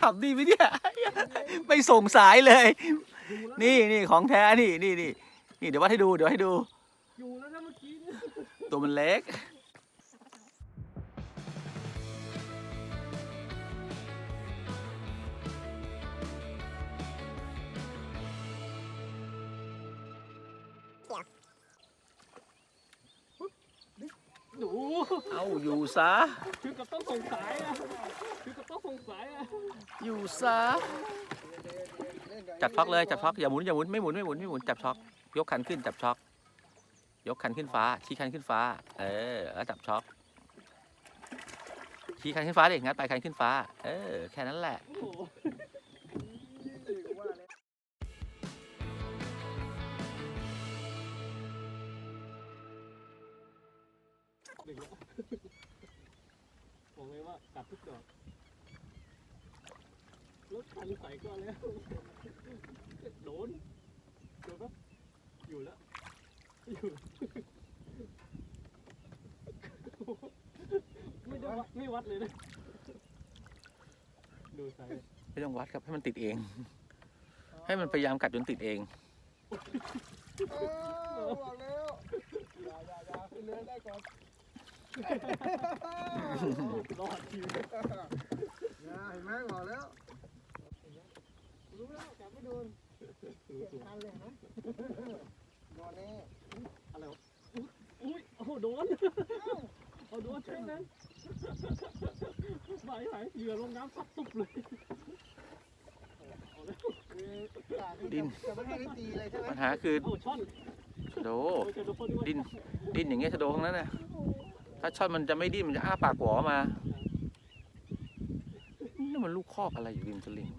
ขับดีไหมเนี่ย ไม่ส่งสายเลยอยู่แล้วนี่นี่ของแท้นี่นี่นี่นี่เดี๋ยววัดให้ดูเดี๋ยวให้ดู อยู่แล้วนะเมื่อกี้เนี่ยตัวมันเล็กดู เอาอยู่ซะคือกับต้องส่งสายอะคือกับต้องส่งสายอะอยู่ซะจับช็อกเลยจับช็อกอย่าหมุนอย่าหมุนไม่หมุนไม่หมุนไม่หมุนจับช็อกยกคันขึ้นจับช็อกยกคันขึ้นฟ้า ชี้คันขึ้นฟ้า เออแล้วจับช็อกชี้คันขึ้นฟ้าดิงัดไปคันขึ้นฟ้า เออ แค่นั้นแหละ อ้โหหนึ่งแล้วบอกเลยว่ากัดทุกดอกรถคันใส่ก็แล้วโดนโดนปะอยู่แล้ว อยู่ไม่ได้วัดไม่วัดเลยนะดูใส่ไม่ต้องวัดครับให้มันติดเอง ให้มันพยายามกัดจนติดเองเออบอกแล้วอย่าอย่าอย่าขึ้นเรือได้ก่อน รอดทีอย่าเห็นไหมบอกแล้ว รู้แล้วจับไม่โดนรู้ตัวทันเลยนะนอนแน่อะไรวะอุ้ยโอ้โหโดนเอาโดนใช่นั้นไหวไหวเหยื่อลงน้ำซับตุบเลยดินปัญหาคือช่อนชะโดโอ้ยโดนด้วยดิ้นดินอย่างเงี้ยชะโดทั้งนั้นนะ ถ้าช่อนมันจะไม่ดิ้นมันจะอ้าปากหวอมา นี่มันลูกคอกอะไรอยู่ริมตลิ่ง